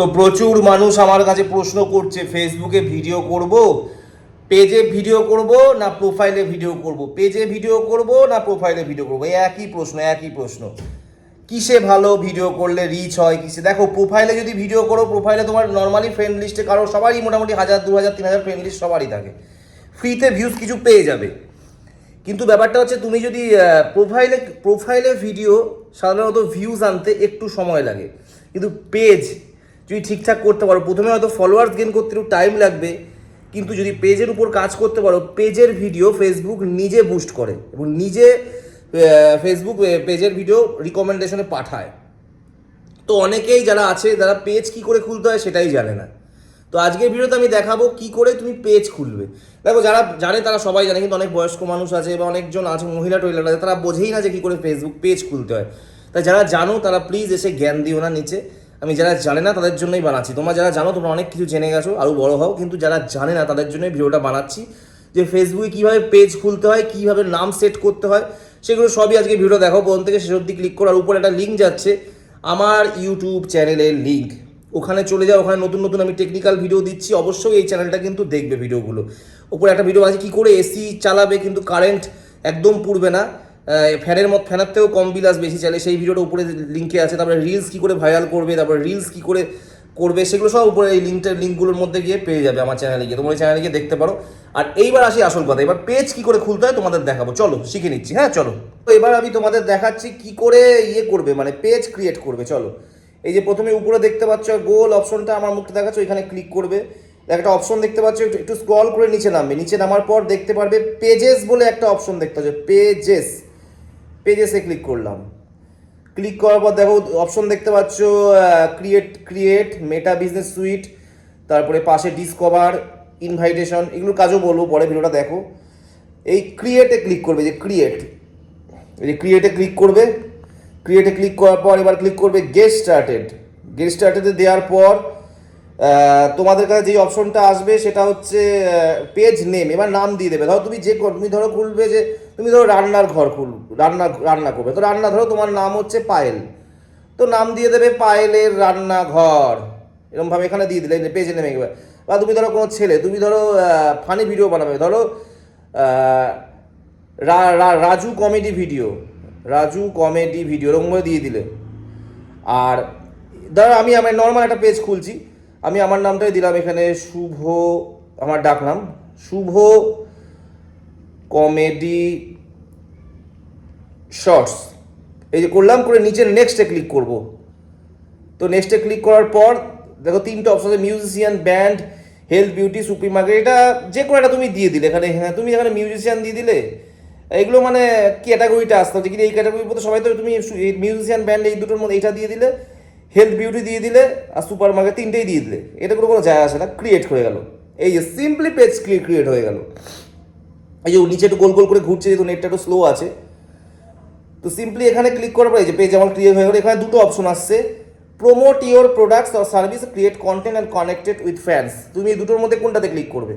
তো প্রচুর মানুষ আমার কাছে প্রশ্ন করছে ফেসবুকে ভিডিও করব পেজে ভিডিও করব না প্রোফাইলে ভিডিও করব? পেজে ভিডিও করব না প্রোফাইলে ভিডিও করব? একই প্রশ্ন একই প্রশ্ন। কিসে ভালো ভিডিও করলে রিচ হয়, কিসে? দেখো প্রোফাইলে যদি ভিডিও করো প্রোফাইলে তোমার নর্মালি ফ্রেন্ড লিস্টে কারও সবারই মোটামুটি হাজার, দু হাজার, তিন হাজার ফ্রেন্ড লিস্ট সবারই থাকে। ফ্রিতে ভিউজ কিছু পেয়ে যাবে। কিন্তু ব্যাপারটা হচ্ছে, তুমি যদি প্রোফাইলে প্রোফাইলে ভিডিও সাধারণত ভিউজ আনতে একটু সময় লাগে। কিন্তু পেজ যদি ঠিকঠাক করতে পারো, প্রথমে হয়তো ফলোয়ার্স গেন করতে একটু টাইম লাগবে, কিন্তু যদি পেজের উপর কাজ করতে পারো পেজের ভিডিও ফেসবুক নিজে বুস্ট করে এবং নিজে ফেসবুক পেজের ভিডিও রিকমেন্ডেশনে পাঠায়। তো অনেকেই যারা আছে, যারা পেজ কি করে খুলতে হয় সেটাই জানে না। তো আজকের ভিডিওতে আমি দেখাবো কি করে তুমি পেজ খুলবে। দেখো, যারা জানে তারা সবাই জানে, কিন্তু অনেক বয়স্ক মানুষ আছে বা অনেকজন আছে, মহিলা টহিলা আছে, তারা বোঝেই না যে কী করে ফেসবুক পেজ খুলতে হয়। তাই যারা জানো, তারা প্লিজ এসে জ্ঞান দিও না নিচে। আমি যারা জানে না তাদের জন্যই বানাচ্ছি। তোমরা যারা জানো, তোমরা অনেক কিছু জেনে গেছো আরও বড় হও, কিন্তু যারা জানে না তাদের জন্যই ভিডিওটা বানাচ্ছি। যে ফেসবুকে কীভাবে পেজ খুলতে হয়, কীভাবে নাম সেট করতে হয়, সেগুলো সবই আজকে ভিডিও দেখো প্রথম থেকে শেষ অব্দি ক্লিক করো, আর উপরে একটা লিঙ্ক যাচ্ছে। আমার ইউটিউব চ্যানেলের লিঙ্ক ওখানে চলে যাও, ওখানে নতুন নতুন আমি টেকনিক্যাল ভিডিও দিচ্ছি। অবশ্যই এই চ্যানেলটা কিন্তু দেখবে ভিডিওগুলো ওপরে একটা ভিডিও আছে, কী করে এসি চালাবে, কিন্তু কারেন্ট একদম পুড়বে না। ফ্যানের মত ফ্যানের থেকেও কম বিল বেশি চালে। সেই ভিডিওটা উপরে লিঙ্কে আছে। তারপরে রিলস কি করে ভাইরাল করবে, তারপরে রিলস কি করে করবে, সেগুলো সব উপরে এই লিঙ্কটার লিঙ্কগুলোর মধ্যে গিয়ে পেয়ে যাবে আমার চ্যানেলে গিয়ে। তোমার চ্যানেলে গিয়ে দেখতে পারো। আর এইবার আসি আসল কথা। এবার পেজ কি করে খুলতে হয় তোমাদের দেখাবো। চলো, শিখে নিচ্ছি। হ্যাঁ চলো। তো এবার আমি তোমাদের দেখাচ্ছি কি করে ইয়ে করবে মানে পেজ ক্রিয়েট করবে। চলো। এই যে প্রথমে উপরে দেখতে পাচ্ছ, গোল অপশনটা আমার মুখটা দেখাচ্ছ, এখানে ক্লিক করবে। একটা অপশন দেখতে পাচ্ছ, একটু স্ক্রল করে নিচে নামবে। নিচে নামার পর দেখতে পারবে পেজেস বলে একটা অপশন দেখতে পাচ্ছ পেজেস পেজেসে ক্লিক করলাম। ক্লিক করার পর দেখো অপশন দেখতে পাচ্ছ create create Meta business suite তারপরে পাশে ডিসকভার ইনভাইটেশন এগুলো কাজও বলব, পরে ভিডিওটা দেখো। এই ক্রিয়েটে ক্লিক করবে, যে ক্রিয়েট এই যে ক্রিয়েটে ক্লিক করবে ক্রিয়েটে ক্লিক করার পর এবার ক্লিক করবে গেট স্টার্টেড গেট স্টার্টেডে দেওয়ার পর তোমাদের কাছে যেই অপশনটা আসবে, সেটা হচ্ছে পেজ নেম এবার নাম দিয়ে দেবে। ধরো তুমি যে, তুমি ধরো খুলবে যে তুমি ধরো রান্নার ঘর খুল, রান্না রান্না করবে। তো রান্না ধরো তোমার নাম হচ্ছে পায়েল। তো নাম দিয়ে দেবে পায়েলের রান্নাঘর। এরকমভাবে এখানে দিয়ে দিলে পেজে নেমে গেবে। বা তুমি ধরো কোনো ছেলে, তুমি ধরো ফানি ভিডিও বানাবে। ধরো Raju comedy video Raju comedy video এরকমভাবে দিয়ে দিলে। আর ধরো আমি আমার নর্মাল একটা পেজ খুলছি। আমি আমার নামটাই দিলাম এখানে শুভ, আমার ডাকলাম শুভ কমেডি শর্টস এই যে করলাম, করে নিচে নেক্সটে ক্লিক করব। তো নেক্সটে ক্লিক করার পর, দেখো তিনটে অপশন আছে musician band health beauty supermarket এটা যে কোনো একটা তুমি দিয়ে দিলে। এখানে হ্যাঁ তুমি এখানে মিউজিশিয়ান দিয়ে দিলে, এগুলো মানে ক্যাটাগরিটা আসতে হচ্ছে কিন্তু এই ক্যাটাগরির মধ্যে সবাই তো তুমি মিউজিশিয়ান ব্যান্ড এই দুটোর মধ্যে এইটা দিয়ে দিলে হেলথ বিউটি দিয়ে দিলে, আর সুপার মার্কেট তিনটেই দিয়ে দিলে। এটা কোনো কোনো যায় আসে না ক্রিয়েট হয়ে গেল। এই যে সিম্পলি পেজ ক্রিয়েট হয়ে গেল। এই যে নিচে একটু গোল গোল করে ঘুরছে, যেহেতু নেটটা একটু স্লো আছে। তো সিম্পলি এখানে ক্লিক করার পর যে পেজ আমার ক্রিয়েট হয়ে গেল, এখানে দুটো অপশন আসছে। Promote your products or service create content and connected with fans তুমি এই দুটোর মধ্যে কোনটাতে ক্লিক করবে?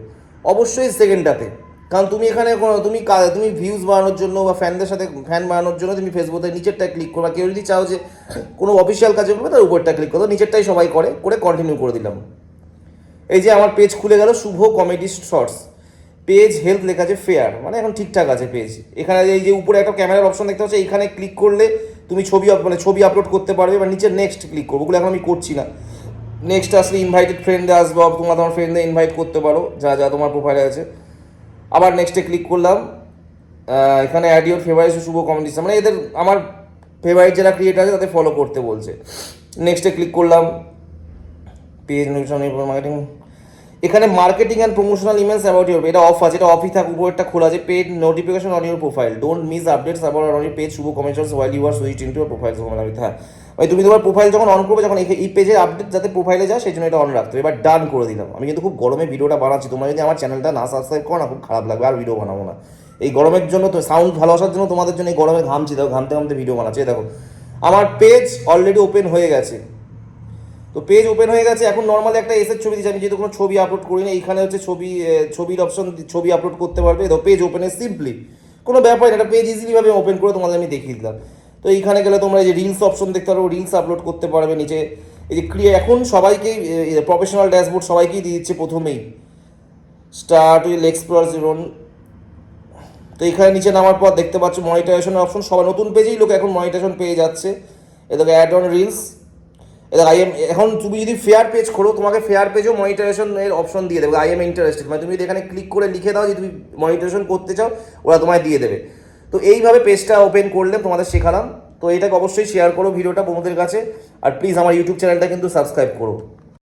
অবশ্যই সেকেন্ডটাতে কারণ তুমি এখানে তুমি তুমি ভিউজ বাড়ানোর জন্য বা ফ্যানদের সাথে ফ্যান বাড়ানোর জন্য তুমি ফেসবুকে নিচেরটা ক্লিক করবে। কেউ যদি চাও যে কোনো অফিসিয়াল কাজে করবে তার উপরটা ক্লিক করো। নিচেরটাই সবাই করে করে কন্টিনিউ করে দিলাম। এই যে আমার পেজ খুলে গেল, Shubho comedy shorts page health লেখা আছে ফেয়ার মানে এখন ঠিকঠাক আছে পেজ এখানে এই যে উপরে একটা ক্যামেরার অপশন দেখতে পাচ্ছ এখানে ক্লিক করলে তুমি ছবি মানে ছবি আপলোড করতে পারবে বা নিচে নেক্সট ক্লিক করব। ওগুলো এখন আমি করছি না। নেক্সট আসলে ইনভাইটেড ফ্রেন্ডে আসবে তোমার তোমার ফ্রেন্ডে ইনভাইট করতে পারো, যা যা তোমার প্রোফাইলে আছে। আবার নেক্সটে ক্লিক করলাম এখানে add your favourite Shubho comments মানে এদের, আমার ফেভারিট যারা ক্রিয়েটার আছে, তাদের ফলো করতে বলছে। নেক্সটে ক্লিক করলাম পেজ নোটিফিকেশন মার্কেটিং এখানে marketing and promotional emails about your এটা অফ আছে, এটা অফই থাক, উপরেরটা খোলা আছে। Paid notification on your profile don't miss updates about on your page Shubho comments while you are switch into profile হ্যাঁ ওই তুমি তোমার প্রোফাইল যখন অন করবে, যখন এই- পেজের আপডেট যাতে প্রোফাইলে যায়, সেই জন্য এটা অন রাখতে এবার ডান করে দিলাম। আমি কিন্তু খুব গরমে ভিডিওটা বানাচ্ছি। তোমরা যদি আমার চ্যানেলটা না সাবস্ক্রাইব করো না, খুব খারাপ লাগবে। আর ভিডিও বানাবো না। এই গরমের জন্য তো সাউন্ড ভালো আসার জন্য তোমাদের জন্য এই গরমে ঘামছি। দেখো, ঘামতে ঘামতে ভিডিও বানাচ্ছি। দেখো, আমার পেজ অলরেডি ওপেন হয়ে গেছে। তো পেজ ওপেন হয়ে গেছে, এখন নর্মালি একটা এসের ছবি দিচ্ছি আমি যেহেতু কোনো ছবি আপলোড করি না এইখানে হচ্ছে ছবি ছবির অপশন ছবি আপলোড করতে পারবে। তো পেজ ওপেনে সিম্পলি কোনো ব্যাপার না একটা পেজ ইজিলিভাবে ওপেন করে তোমাদের আমি দেখিয়ে দিলাম। তো এইখানে গেলে তোমরা যে রিলস অপশন দেখতে পারো রিলস আপলোড করতে পারবে নিচে। এই যে ক্রিয়া এখন সবাইকে প্রফেশনাল ড্যাশবোর্ড সবাইকেই দিয়ে দিচ্ছে প্রথমেই। স্টার্ট উইল এক্সপ্লোর জিরোন তো এখানে নিচে নামার পর দেখতে পাচ্ছ মনিটাইজেশন অপশন সবাই নতুন পেজেই লোক এখন মনিটাইজেশন পেয়ে যাচ্ছে। এদিকে অ্যাড অন রিলস এদের আই এম এখন তুমি যদি ফেয়ার পেজ খোলো, তোমাকে ফেয়ার পেজও মনিটারেশনের এর অপশন দিয়ে দেবে। আই এম ইন্টারেস্টেড মানে তুমি যদি এখানে ক্লিক করে লিখে দাও যে তুমি মনিটারেশন করতে চাও, ওরা তোমায় দিয়ে দেবে। তো এইভাবে পেজটা ওপেন করলে তোমাদের শেখালাম। তো এটাকে অবশ্যই শেয়ার করো ভিডিওটা বন্ধুদের কাছে। আর প্লিজ আমার ইউটিউব চ্যানেলটা কিন্তু সাবস্ক্রাইব করো।